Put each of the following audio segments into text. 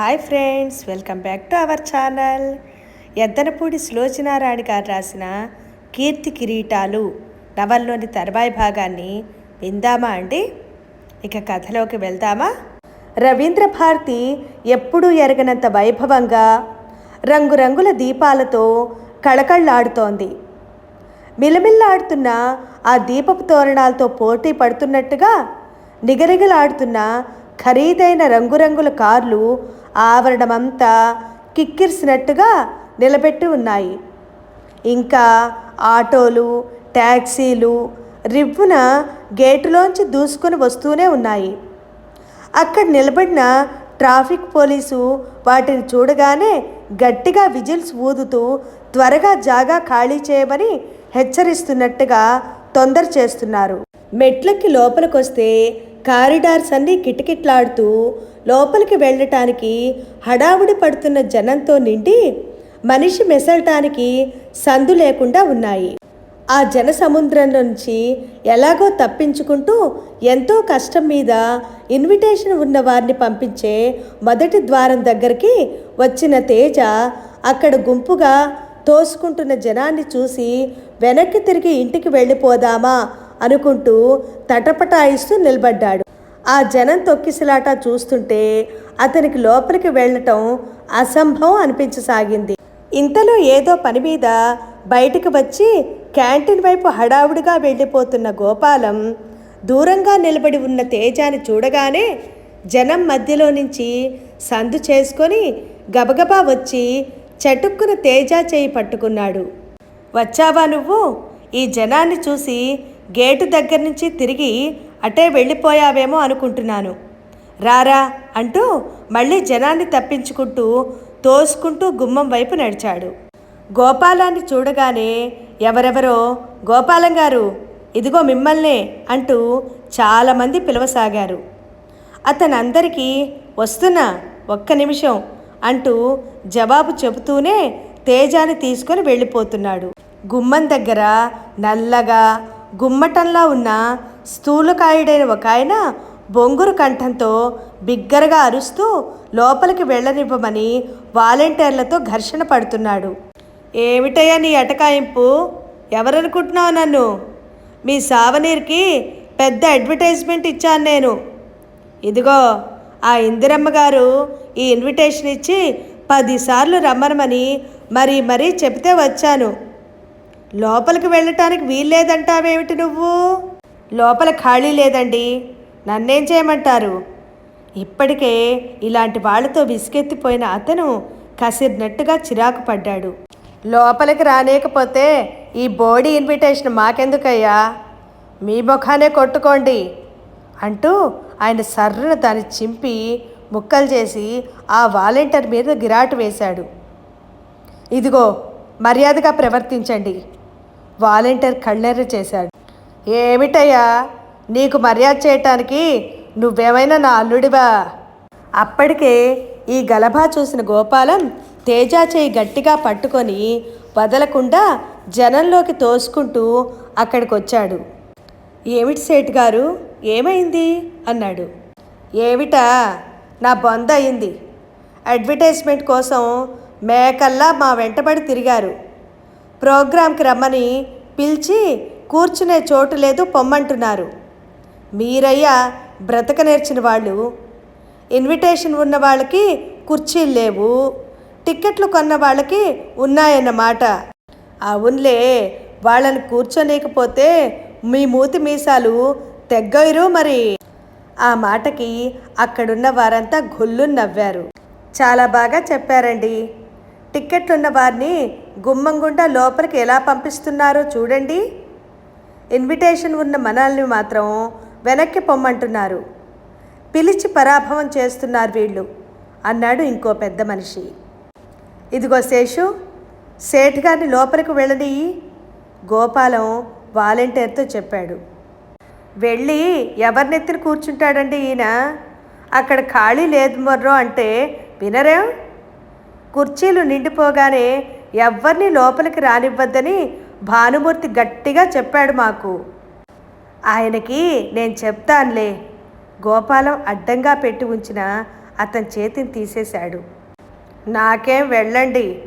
Hi friends welcome back to our channel. Yaddanapudi Sulochanarani గారు రాసిన కీర్తి కిరీటాలు నవల్లోని తర్వాయి భాగాన్ని విందామా అండి? ఇక కథలోకి వెళ్దామా? రవీంద్ర భారతి ఎప్పుడూ ఎరగనంత వైభవంగా రంగురంగుల దీపాలతో కళకళ్ళాడుతోంది మిలమిల్లాడుతున్న ఆ దీపపు తోరణాలతో పోటీ పడుతున్నట్టుగా నిగనిగలాడుతున్న ఖరీదైన రంగురంగుల కార్లు ఆవరణమంతా కిక్కిరిసినట్టుగా నిలబెట్టి ఉన్నాయి. ఇంకా ఆటోలు ట్యాక్సీలు రివ్వున గేటులోంచి దూసుకొని వస్తూనే ఉన్నాయి. అక్కడ నిలబడిన ట్రాఫిక్ పోలీసు వాటిని చూడగానే గట్టిగా విజిల్స్ ఊదుతూ త్వరగా జాగా ఖాళీ చేయమని హెచ్చరిస్తున్నట్టుగా తొందర చేస్తున్నారు మెట్లకి లోపలికొస్తే కారిడార్స్ అన్నీ కిటకిట్లాడుతూ లోపలికి వెళ్ళటానికి హడావుడి పడుతున్న జనంతో నిండి మనిషి మెసలటానికి సందు లేకుండా ఉన్నాయి. ఆ జన సముద్రం నుంచి ఎలాగో తప్పించుకుంటూ ఎంతో కష్టం మీద ఇన్విటేషన్ ఉన్న వారిని పంపించే మొదటి ద్వారం దగ్గరికి వచ్చిన తేజ అక్కడ గుంపుగా తోసుకుంటున్న జనాన్ని చూసి వెనక్కి తిరిగి ఇంటికి వెళ్ళిపోదామా అనుకుంటూ తటపటాయిస్తూ నిలబడ్డాడు. ఆ జనం తొక్కిసలాట చూస్తుంటే అతనికి లోపలికి వెళ్ళటం అసంభవం అనిపించసాగింది. ఇంతలో ఏదో పని మీద బయటకు వచ్చి క్యాంటీన్ వైపు హడావుడిగా వెళ్ళిపోతున్న గోపాలం దూరంగా నిలబడి ఉన్న తేజాని చూడగానే జనం మధ్యలో నుంచి సందు చేసుకొని గబగబా వచ్చి చటుక్కున తేజ చేయి పట్టుకున్నాడు. వచ్చావా నువ్వు? ఈ జనాన్ని చూసి గేటు దగ్గర నుంచి తిరిగి అటే వెళ్ళిపోయావేమో అనుకుంటున్నాను. రారా అంటూ మళ్ళీ జనాన్ని తప్పించుకుంటూ తోసుకుంటూ గుమ్మం వైపు నడిచాడు. గోపాలాన్ని చూడగానే ఎవరెవరో గోపాలం గారు ఇదిగో మిమ్మల్నే అంటూ చాలామంది పిలవసాగారు. అతనందరికీ వస్తున్నా ఒక్క నిమిషం అంటూ జవాబు చెబుతూనే తేజాని తీసుకొని వెళ్ళిపోతున్నాడు. గుమ్మం దగ్గర నల్లగా గుమ్మటంలా ఉన్న స్థూలకాయుడైన ఒక ఆయన బొంగురు కంఠంతో బిగ్గరగా అరుస్తూ లోపలికి వెళ్ళనివ్వమని వాలంటీర్లతో ఘర్షణ పడుతున్నాడు. ఏమిటయ్యా నీ అటకాయింపు? ఎవరనుకుంటున్నావు నన్ను? మీ సావనీర్కి పెద్ద అడ్వర్టైజ్మెంట్ ఇచ్చాను నేను. ఇదిగో ఆ ఇందిరమ్మ గారు ఈ ఇన్విటేషన్ ఇచ్చి పదిసార్లు రమ్మనమని మరీ మరీ చెబితే వచ్చాను. లోపలికి వెళ్ళటానికి వీల్లేదంటావేమిటి నువ్వు? లోపల ఖాళీ లేదండి. నన్నేం చేయమంటారు? ఇప్పటికే ఇలాంటి వాళ్ళతో విసుకెత్తిపోయిన అతను కసిరినట్టుగా చిరాకు పడ్డాడు. లోపలికి రానేకపోతే ఈ బోడీ ఇన్విటేషన్ మాకెందుకయ్యా? మీ ముఖానే కొట్టుకోండి అంటూ ఆయన సర్రున దాన్ని చింపి ముక్కలు చేసి ఆ వాలంటీర్ మీద గిరాటు వేశాడు. ఇదిగో మర్యాదగా ప్రవర్తించండి. వాలంటీర్ కళ్ళెర్ర చేశాడు. ఏమిటయ్యా? నీకు మర్యాద చేయటానికి నువ్వేమైనా నా అల్లుడివా? అప్పటికే ఈ గలభా చూసిన గోపాలం తేజ చేయి గట్టిగా పట్టుకొని వదలకుండా జనంలోకి తోసుకుంటూ అక్కడికి వచ్చాడు ఏమిటి సేట్ గారు? ఏమైంది? అన్నాడు. ఏమిటా? నా బొంద అయింది. అడ్వర్టైజ్మెంట్ కోసం మేకల్లా మా వెంటబడి తిరిగారు. ప్రోగ్రాంకి రమ్మని పిలిచి కూర్చునే చోటు లేదు పొమ్మంటున్నారు. మీరయ్యా బ్రతక నేర్చిన వాళ్ళు. ఇన్విటేషన్ ఉన్న వాళ్ళకి కుర్చీలు లేవు. టిక్కెట్లు కొన్న వాళ్ళకి ఉన్నాయన్నమాట. అవునులే వాళ్ళని కూర్చోలేకపోతే మీ మూతి మీసాలు తెగ్గయిరు మరి. ఆ మాటకి అక్కడున్న వారంతా గొల్లు నవ్వారు. చాలా బాగా చెప్పారండి. టిక్కెట్లున్న వారిని గుమ్మం గుండా లోపలికి ఎలా పంపిస్తున్నారో చూడండి. ఇన్విటేషన్ ఉన్న మనల్ని మాత్రం వెనక్కి పొమ్మంటున్నారు. పిలిచి పరాభవం చేస్తున్నారు వీళ్ళు. అన్నాడు ఇంకో పెద్ద మనిషి. ఇదిగో శేషు సేఠ్ గారిని లోపలికి వెళ్ళని? గోపాలం వాలంటీర్తో చెప్పాడు. వెళ్ళి ఎవరినెత్తిన కూర్చుంటాడండి ఈయన? అక్కడ ఖాళీ లేదు మొర్రో అంటే వినరేం? కుర్చీలు నిండిపోగానే ఎవ్వరిని లోపలికి రానివ్వద్దని భానుమూర్తి గట్టిగా చెప్పాడు మాకు. ఆయనకి నేను చెప్తానులే. గోపాలం అడ్డంగా పెట్టి ఉంచిన అతని చేతిని తీసేశాడు. నాకేం వెళ్ళండి.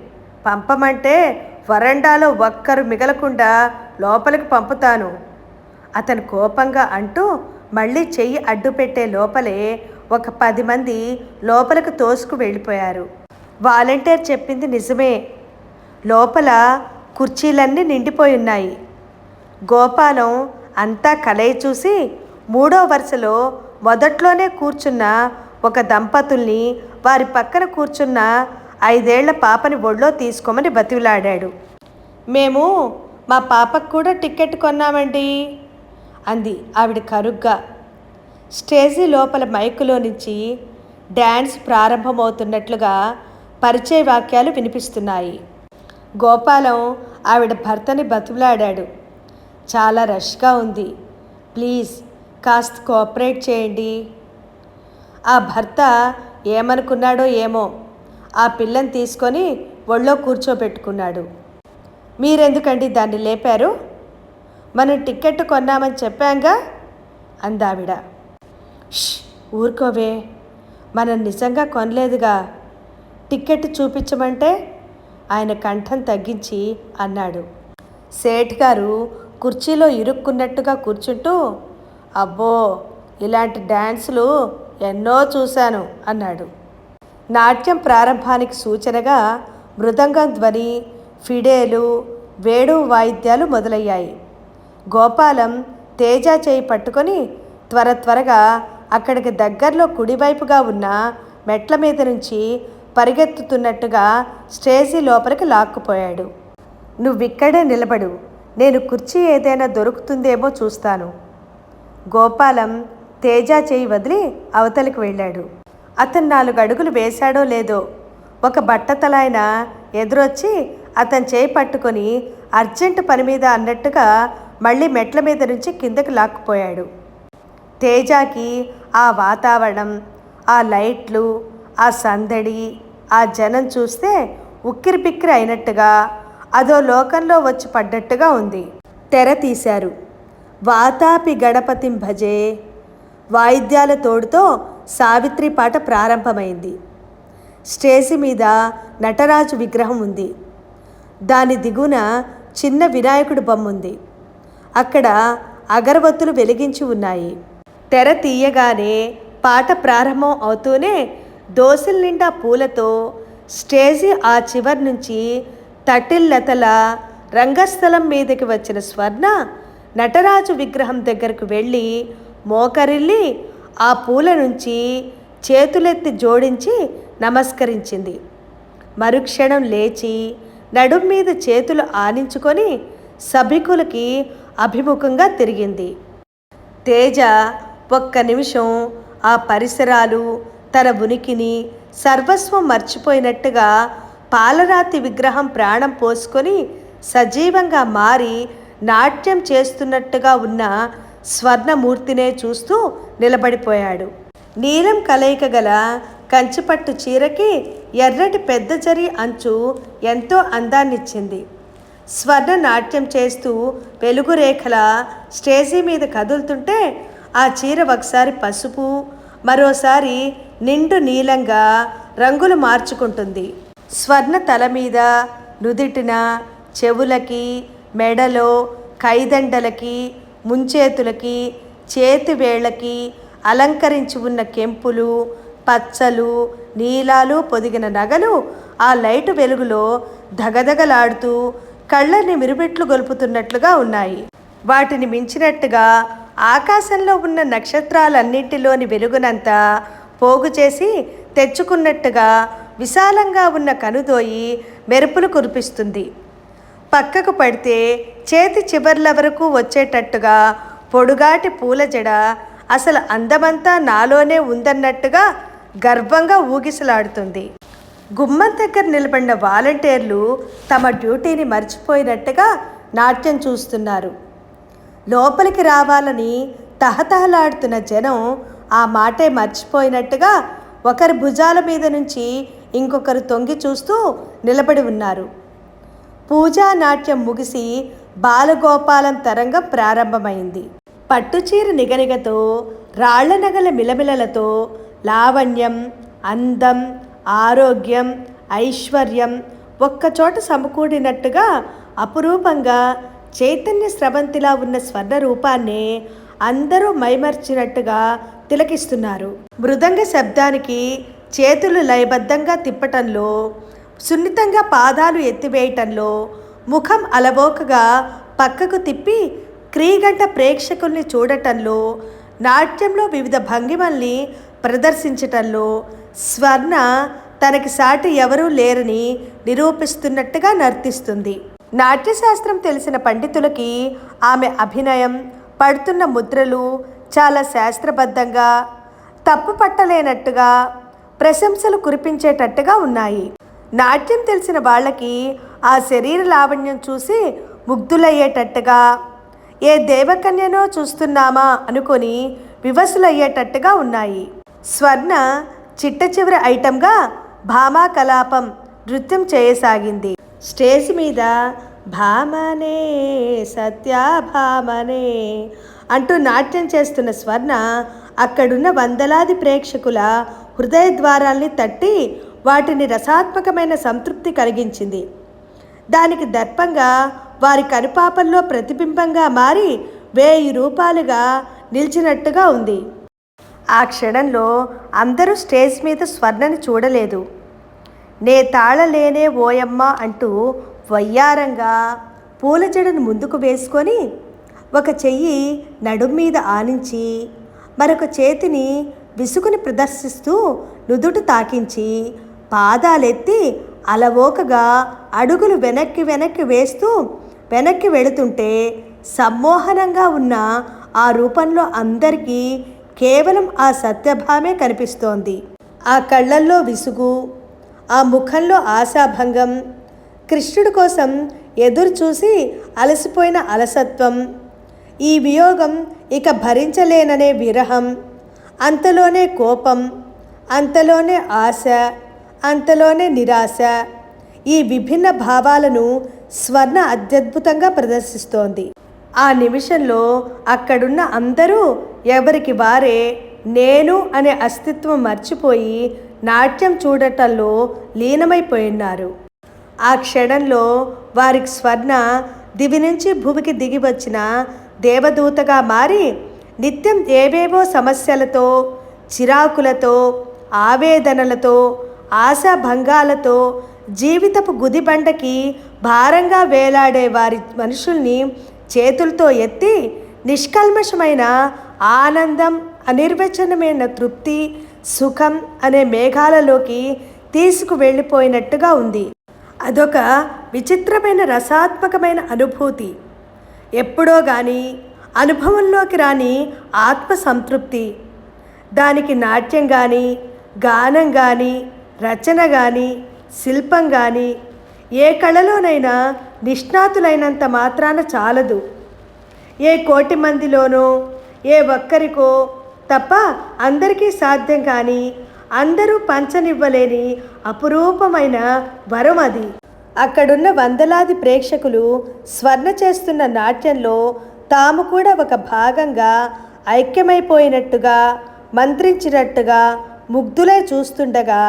పంపమంటే వరండాలో ఒక్కరు మిగలకుండా లోపలికి పంపుతాను. అతను కోపంగా అంటూ మళ్ళీ చెయ్యి అడ్డు పెట్టే లోపలే ఒక పది మంది లోపలికి తోసుకు వెళ్ళిపోయారు. వాలంటీర్ చెప్పింది నిజమే. లోపల కుర్చీలన్నీ నిండిపోయి ఉన్నాయి. గోపాలం అంతా కలయి చూసి మూడో వరుసలో మొదట్లోనే కూర్చున్న ఒక దంపతుల్ని వారి పక్కన కూర్చున్న ఐదేళ్ళ పాపని ఒళ్ళో తీసుకోమని బతివిలాడాడు. మేము మా పాపకు కూడా టికెట్ కొన్నామండి అంది ఆవిడ కరుగ్గా. స్టేజీ లోపల మైకులో నుంచి డ్యాన్స్ ప్రారంభమవుతున్నట్లుగా పరిచయ వాక్యాలు వినిపిస్తున్నాయి. గోపాలం ఆవిడ భర్తని బతుకులాడాడు. చాలా రష్గా ఉంది. ప్లీజ్ కాస్త కోఆపరేట్ చేయండి. ఆ భర్త ఏమనుకున్నాడో ఏమో. ఆ పిల్లని తీసుకొని ఒళ్ళో కూర్చోబెట్టుకున్నాడు. మీరెందుకండి దాన్ని లేపారు? మనం టికెట్ కొన్నామని చెప్పాంగా? అందావిడ. "ష్, ఊరుకోవే. మనం నిజంగా కొనలేదుగా. టికెట్ చూపించమంటే ఆయన కంఠం తగ్గించి అన్నాడు. సేఠ్ గారు కుర్చీలో ఇరుక్కున్నట్టుగా కూర్చుంటూ అబ్బో ఇలాంటి డ్యాన్సులు ఎన్నో చూశాను అన్నాడు. నాట్యం ప్రారంభానికి సూచనగా మృదంగం ధ్వని ఫిడేలు వేడు వాయిద్యాలు మొదలయ్యాయి. గోపాలం తేజ చేయి పట్టుకొని త్వర త్వరగా అక్కడికి దగ్గరలో కుడివైపుగా ఉన్న మెట్ల మీద నుంచి పరిగెత్తుతున్నట్టుగా స్టేజీ లోపలికి లాక్కుపోయాడు. నువ్విక్కడే నిలబడు. నేను కుర్చీ ఏదైనా దొరుకుతుందేమో చూస్తాను. గోపాలం తేజ చేయి వదిలి అవతలికి వెళ్ళాడు. అతను నాలుగు అడుగులు వేశాడో లేదో? ఒక బట్టతలాయన ఎదురొచ్చి అతను చేయి పట్టుకొని అర్జెంటు పని మీద అన్నట్టుగా మళ్ళీ మెట్ల మీద నుంచి కిందకి లాక్కుపోయాడు. తేజాకి ఆ వాతావరణం ఆ లైట్లు ఆ సందడి ఆ జనం చూస్తే ఉక్కిరిబిక్కిరి అయినట్టుగా అదో లోకంలో వచ్చి పడ్డట్టుగా ఉంది. తెర తీశారు. వాతాపి గణపతిం భజే వాయిద్యాల తోడుతో సావిత్రి పాట ప్రారంభమైంది. స్టేజి మీద నటరాజు విగ్రహం ఉంది. దాని దిగున చిన్న వినాయకుడి బొమ్మ ఉంది. అక్కడ అగరబత్తులు వెలిగించి ఉన్నాయి. తెర తీయగానే పాట ప్రారంభం అవుతూనే దోశల నిండా పూలతో స్టేజి ఆ చివరి నుంచి తటిల్లతల రంగస్థలం మీదకి వచ్చిన స్వర్ణ నటరాజు విగ్రహం దగ్గరకు వెళ్ళి మోకరిల్లి ఆ పూల నుంచి చేతులెత్తి జోడించి నమస్కరించింది. మరుక్షణం లేచి నడుం మీద చేతులు ఆనించుకొని సభికులకి అభిముఖంగా తిరిగింది. తేజ ఒక్క నిమిషం ఆ పరిసరాలు తన ఉనికిని సర్వస్వం మర్చిపోయినట్టుగా పాలరాతి విగ్రహం ప్రాణం పోసుకొని సజీవంగా మారి నాట్యం చేస్తున్నట్టుగా ఉన్న స్వర్ణమూర్తినే చూస్తూ నిలబడిపోయాడు. నీలం కలయిక గల కంచిపట్టు చీరకి ఎర్రటి పెద్ద జరి అంచు ఎంతో అందాన్నిచ్చింది. స్వర్ణ నాట్యం చేస్తూ వెలుగు రేఖల స్టేజీ మీద కదులుతుంటే ఆ చీర ఒకసారి పసుపు మరోసారి నిండు నీలంగా రంగులు మార్చుకుంటుంది. స్వర్ణ తల మీద నుదిటిన చెవులకి మెడలో కైదండలకి ముంచేతులకి చేతివేళ్ళకి అలంకరించి ఉన్న కెంపులు పచ్చలు నీలాలు పొదిగిన నగలు ఆ లైటు వెలుగులో ధగధగలాడుతూ కళ్ళని మిరుబెట్లు గొలుపుతున్నట్లుగా ఉన్నాయి. వాటిని మించినట్టుగా ఆకాశంలో ఉన్న నక్షత్రాలన్నింటిలోని వెలుగునంతా పోగు చేసి తెచ్చుకున్నట్టుగా విశాలంగా ఉన్న కనుదోయి మెరుపులు కురిపిస్తుంది. పక్కకు పడితే చేతి చివర్ల వరకు వచ్చేటట్టుగా పొడుగాటి పూల జడ అసలు అందమంతా నాలోనే ఉందన్నట్టుగా గర్వంగా ఊగిసలాడుతుంది. గుమ్మం దగ్గర నిలబడిన వాలంటీర్లు తమ డ్యూటీని మర్చిపోయినట్టుగా నాట్యం చూస్తున్నారు. లోపలికి రావాలని తహతహలాడుతున్న జనం ఆ మాటే మర్చిపోయినట్టుగా ఒకరి భుజాల మీద నుంచి ఇంకొకరు తొంగి చూస్తూ నిలబడి ఉన్నారు. పూజా నాట్యం ముగిసి బాలగోపాలం తరంగం ప్రారంభమైంది. పట్టుచీర నిగనిగతో రాళ్ళ నగల మిలమిలలతో లావణ్యం అందం ఆరోగ్యం ఐశ్వర్యం ఒక్కచోట సమకూడినట్టుగా అపురూపంగా చైతన్య స్రవంతిలా ఉన్న స్వర్ణ రూపాన్ని అందరూ మైమర్చినట్టుగా తిలకిస్తున్నారు. మృదంగ శబ్దానికి చేతులు లయబద్ధంగా తిప్పటంలో సున్నితంగా పాదాలు ఎత్తివేయటంలో ముఖం అలవోకగా పక్కకు తిప్పి క్రీగంట ప్రేక్షకుల్ని చూడటంలో నాట్యంలో వివిధ భంగిమల్ని ప్రదర్శించటంలో స్వర్ణ తనకి సాటి ఎవరూ లేరని నిరూపిస్తున్నట్టుగా నర్తిస్తుంది. నాట్యశాస్త్రం తెలిసిన పండితులకి ఆమె అభినయం పడుతున్న ముద్రలు చాలా శాస్త్రబద్ధంగా తప్పు పట్టలేనట్టుగా ప్రశంసలు కురిపించేటట్టుగా ఉన్నాయి. నాట్యం తెలిసిన వాళ్ళకి ఆ శరీర లావణ్యం చూసి ముగ్ధులయ్యేటట్టుగా ఏ దేవకన్యనో చూస్తున్నామా అనుకొని వివసులయ్యేటట్టుగా ఉన్నాయి. స్వర్ణ చిట్ట చివరి ఐటంగా భామా కలాపం నృత్యం చేయసాగింది. స్టేజ్ మీద భామనే సత్యాభామనే అంటూ నాట్యం చేస్తున్న స్వర్ణ అక్కడున్న వందలాది ప్రేక్షకుల హృదయ ద్వారాల్ని తట్టి వాటిని రసాత్మకమైన సంతృప్తి కలిగించింది. దానికి దర్పంగా వారి కనుపాపంలో ప్రతిబింబంగా మారి వేయి రూపాలుగా నిలిచినట్టుగా ఉంది. ఆ క్షణంలో అందరూ స్టేజ్ మీద స్వర్ణని చూడలేదు. నే తాళలేనే ఓయమ్మ అంటూ వయ్యారంగా పూల జడను ముందుకు వేసుకొని ఒక చెయ్యి నడుం మీద ఆనించి మరొక చేతిని విసుగుని ప్రదర్శిస్తూ నుదుటు తాకించి పాదాలెత్తి అలవోకగా అడుగులు వెనక్కి వెనక్కి వేస్తూ వెనక్కి వెళుతుంటే సమ్మోహనంగా ఉన్న ఆ రూపంలో అందరికీ కేవలం ఆ సత్యభామే కనిపిస్తోంది. ఆ కళ్ళల్లో విసుగు ఆ ముఖంలో ఆశాభంగం. కృష్ణుడి కోసం ఎదురు చూసి అలసిపోయిన అలసత్వం. ఈ వియోగం ఇక భరించలేననే విరహం. అంతలోనే కోపం అంతలోనే ఆశ అంతలోనే నిరాశ. ఈ విభిన్న భావాలను స్వర్ణ అత్యద్భుతంగా ప్రదర్శిస్తోంది. ఆ నిమిషంలో అక్కడున్న అందరూ ఎవరికి వారే నేను అనే అస్తిత్వం మర్చిపోయి నాట్యం చూడటంలో లీనమైపోయినారు. ఆ క్షణంలో వారికి స్వర్ణ దివి నుంచి భూమికి దిగి వచ్చిన దేవదూతగా మారి నిత్యం ఏవేవో సమస్యలతో చిరాకులతో ఆవేదనలతో ఆశాభంగాలతో జీవితపు గుదిబండకి భారంగా వేలాడే వారి మనుషుల్ని చేతులతో ఎత్తి నిష్కల్మషమైన ఆనందం అనిర్వచనమైన తృప్తి సుఖం అనే మేఘాలలోకి తీసుకు వెళ్ళిపోయినట్టుగా ఉంది. అదొక విచిత్రమైన రసాత్మకమైన అనుభూతి. ఎప్పుడో కానీ అనుభవంలోకి రాని ఆత్మ సంతృప్తి దానికి నాట్యం కానీ గానం కానీ రచన కానీ శిల్పం కానీ ఏ కళలోనైనా నిష్ణాతులైనంత మాత్రాన చాలదు. ఏ కోటి మందిలోనో ఏ ఒక్కరికో తప్ప అందరికీ సాధ్యం కానీ అందరూ పంచనివ్వలేని అపురూపమైన వరం అది. అక్కడున్న వందలాది ప్రేక్షకులు స్వర్ణ చేస్తున్న నాట్యంలో తాము కూడా ఒక భాగంగా ఐక్యమైపోయినట్టుగా మంత్రించినట్టుగా ముగ్ధులై చూస్తుండగా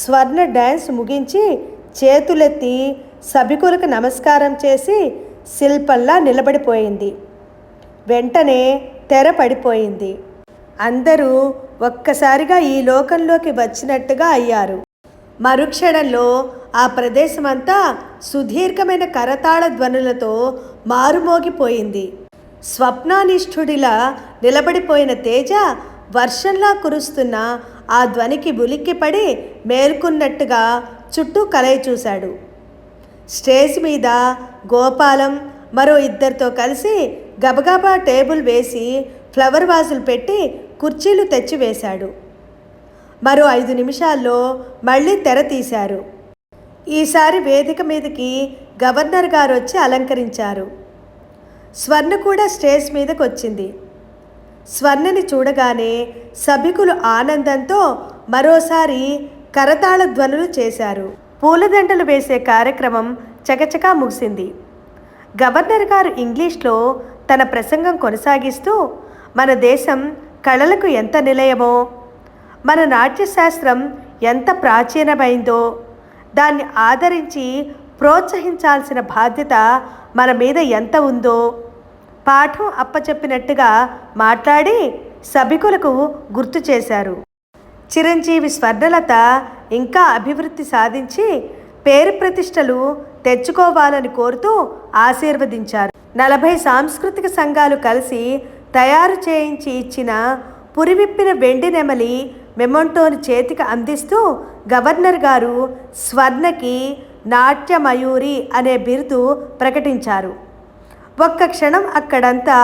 స్వర్ణ డ్యాన్స్ ముగించి చేతులెత్తి సభికులకు నమస్కారం చేసి శిల్పంలా నిలబడిపోయింది. వెంటనే తెర పడిపోయింది. అందరూ ఒక్కసారిగా ఈ లోకంలోకి వచ్చినట్టుగా అయ్యారు. మరుక్షణంలో ఆ ప్రదేశమంతా సుదీర్ఘమైన కరతాళ ధ్వనులతో మారుమోగిపోయింది. స్వప్నానిష్ఠుడిలా నిలబడిపోయిన తేజ వర్షంలా కురుస్తున్న ఆ ధ్వనికి ఉలిక్కిపడి మేల్కొన్నట్టుగా చుట్టూ కలయి చూశాడు. స్టేజ్ మీద గోపాలం మరో ఇద్దరితో కలిసి గబగబా టేబుల్ వేసి ఫ్లవర్ వాజులు పెట్టి కుర్చీలు తెచ్చివేశాడు. మరో ఐదు నిమిషాల్లో మళ్ళీ తెర తీశారు. ఈసారి వేదిక మీదకి గవర్నర్ గారు వచ్చి అలంకరించారు. స్వర్ణ కూడా స్టేజ్ మీదకి వచ్చింది స్వర్ణని చూడగానే సభికులు ఆనందంతో మరోసారి కరతాళ ధ్వనులు చేశారు. పూలదండలు వేసే కార్యక్రమం చకచకా ముగిసింది. గవర్నర్ గారు ఇంగ్లీష్లో తన ప్రసంగం కొనసాగిస్తూ మన దేశం కళలకు ఎంత నిలయమో? మన నాట్యశాస్త్రం ఎంత ప్రాచీనమైందో? దాన్ని ఆదరించి ప్రోత్సహించాల్సిన బాధ్యత మన మీద ఎంత ఉందో? పాఠం అప్పచెప్పినట్టుగా మాట్లాడి సభికులకు గుర్తు చేశారు. చిరంజీవి స్వర్ణలత ఇంకా అభివృద్ధి సాధించి పేరు ప్రతిష్టలు తెచ్చుకోవాలని కోరుతూ ఆశీర్వదించారు. నలభై సాంస్కృతిక సంఘాలు కలిసి తయారు చేయించి ఇచ్చిన పురివిప్పిన వెండి నెమలి మెమొంటోని చేతికి అందిస్తూ గవర్నర్ గారు స్వర్ణకి నాట్యమయూరి అనే బిరుదు ప్రకటించారు. ఒక్క క్షణం అక్కడంతా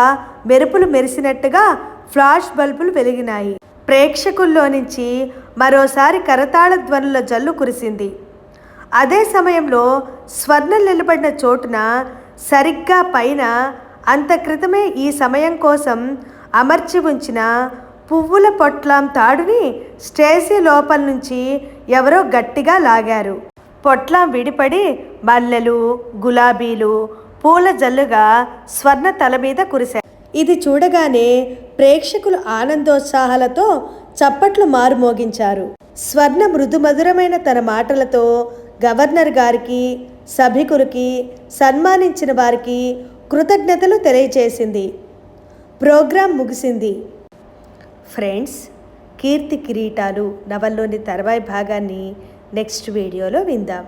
మెరుపులు మెరిసినట్టుగా ఫ్లాష్ బల్బులు వెలిగినాయి. ప్రేక్షకుల్లో నుంచి మరోసారి కరతాళ ధ్వనుల జల్లు కురిసింది. అదే సమయంలో స్వర్ణం నిలబడిన చోటున సరిగ్గా పైన అంత క్రితమే ఈ సమయం కోసం అమర్చి ఉంచిన పువ్వుల పొట్లాం తాడుని స్టేసీ లోపల నుంచి ఎవరో గట్టిగా లాగారు. పొట్లాం విడిపడి మల్లెలు గులాబీలు పూల జల్లుగా స్వర్ణ తల మీద కురిశాయి. ఇది చూడగానే ప్రేక్షకులు ఆనందోత్సాహాలతో చప్పట్లు మారుమోగించారు స్వర్ణ మృదుమధురమైన తన మాటలతో గవర్నర్ గారికి సభికులకి సన్మానించిన వారికి కృతజ్ఞతలు తెలియచేసింది. ప్రోగ్రాం ముగిసింది. ఫ్రెండ్స్ కీర్తి కిరీటాలు నవల్లోని తర్వాయి భాగాన్ని నెక్స్ట్ వీడియోలో విందాం.